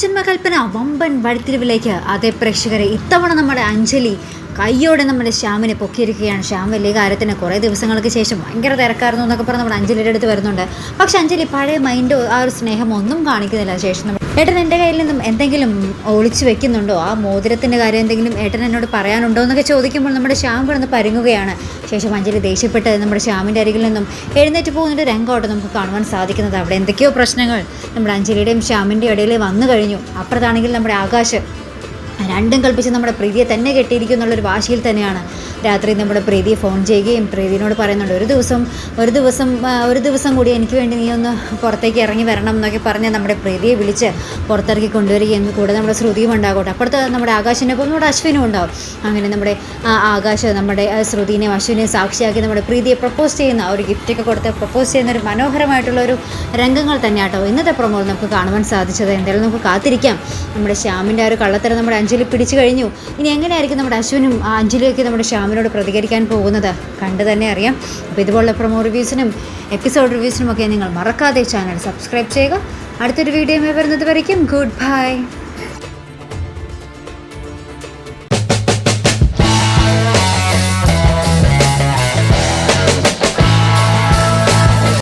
ജന്മകൽപ്പന വമ്പൻ വഴിത്തിരിവിലേക്ക് അതേ പ്രേക്ഷകരെ. ഇത്തവണ നമ്മുടെ അഞ്ജലി കയ്യോടെ നമ്മുടെ ശ്യാമിനെ പൊക്കിയിരിക്കുകയാണ്. ശ്യാം വലിയ കാര്യത്തിന് കുറേ ദിവസങ്ങൾക്ക് ശേഷം ഭയങ്കര തിരക്കായിരുന്നു എന്നൊക്കെ പറഞ്ഞ് നമ്മുടെ അഞ്ജലിയുടെ അടുത്ത് വരുന്നുണ്ട്. പക്ഷെ അഞ്ജലി പഴയ മൈൻഡോ ആ ഒരു സ്നേഹം ഒന്നും കാണിക്കുന്നില്ല. ശേഷം നമ്മൾ ഏട്ടൻ എന്റെ കയ്യിൽ നിന്നും എന്തെങ്കിലും ഒളിച്ചു വെക്കുന്നുണ്ടോ? ആ മോതിരത്തിന്റെ കാര്യം എന്തെങ്കിലും ഏട്ടൻ എന്നോട് പറയാനുണ്ടോ എന്നൊക്കെ ചോദിക്കുമ്പോൾ നമ്മുടെ ശ്യാം കിടന്ന് പരുങ്ങുകയാണ്. ശേഷം അഞ്ജലി ദേഷ്യപ്പെട്ട് നമ്മുടെ ശ്യാമിന്റെ അരികിൽ നിന്നും എഴുന്നേറ്റ് പോകുന്നൊരു രംഗമായിട്ട് നമുക്ക് കാണുവാൻ സാധിക്കുന്നത്. അവിടെ എന്തൊക്കെയോ പ്രശ്നങ്ങൾ. നമ്മുടെ അഞ്ജലിയുടെയും ശ്യാമിന്റെയും ഇടയിൽ വന്നു കഴിഞ്ഞു. അപ്പുറത്താണെങ്കിൽ നമ്മുടെ ആകാശ് രണ്ടും കൽപ്പിച്ച് നമ്മുടെ പ്രീതിയെ തന്നെ കെട്ടിയിരിക്കും എന്നുള്ളൊരു വാശിയിൽ തന്നെയാണ്. രാത്രി നമ്മുടെ പ്രീതിയെ ഫോൺ ചെയ്യുകയും പ്രീതിനോട് പറയുന്നുണ്ട് ഒരു ദിവസം ഒരു ദിവസം ഒരു ദിവസം കൂടി എനിക്ക് വേണ്ടി നീ ഒന്ന് പുറത്തേക്ക് ഇറങ്ങി വരണം എന്നൊക്കെ പറഞ്ഞ് നമ്മുടെ പ്രീതിയെ വിളിച്ച് പുറത്തിറക്കി കൊണ്ടുവരികയും കൂടെ നമ്മുടെ ശ്രുതിയും ഉണ്ടാകട്ടെ. അപ്പുറത്ത് നമ്മുടെ ആകാശിനൊപ്പം നമ്മുടെ അശ്വിനും ഉണ്ടാവും. അങ്ങനെ നമ്മുടെ ആകാശ് നമ്മുടെ ശ്രുതിനെയും അശ്വിനെയും സാക്ഷിയാക്കി നമ്മുടെ പ്രീതിയെ പ്രപ്പോസ് ചെയ്യുന്ന ഒരു ഗിഫ്റ്റൊക്കെ കൊടുത്ത് പ്രപ്പോസ് ചെയ്യുന്ന ഒരു മനോഹരമായിട്ടുള്ള ഒരു രംഗങ്ങൾ തന്നെയാട്ടോ ഇന്നത്തെ പ്രൊമോൾ നമുക്ക് കാണുവാൻ സാധിച്ചത്. എന്തായാലും നമുക്ക് കാത്തിരിക്കാം. നമ്മുടെ ശ്യാമിന്റെ ആ ഒരു കള്ളത്തരം നമ്മുടെ അഞ്ജലി പിടിച്ചു കഴിഞ്ഞു. ഇനി എങ്ങനെയായിരിക്കും നമ്മുടെ അശ്വിനും അഞ്ജലിയൊക്കെ നമ്മുടെ ശ്യാമിനോട് പ്രതികരിക്കാൻ പോകുന്നത്? കണ്ടു തന്നെ അറിയാം. അപ്പോൾ ഇതുപോലുള്ള പ്രൊമോ റിവ്യൂസിനും എപ്പിസോഡ് റിവ്യൂസിനും ഒക്കെ നിങ്ങൾ മറക്കാതെ ചാനൽ സബ്സ്ക്രൈബ് ചെയ്യുക. അടുത്തൊരു വീഡിയോ വരുന്നത് വരയ്ക്കും. Good bye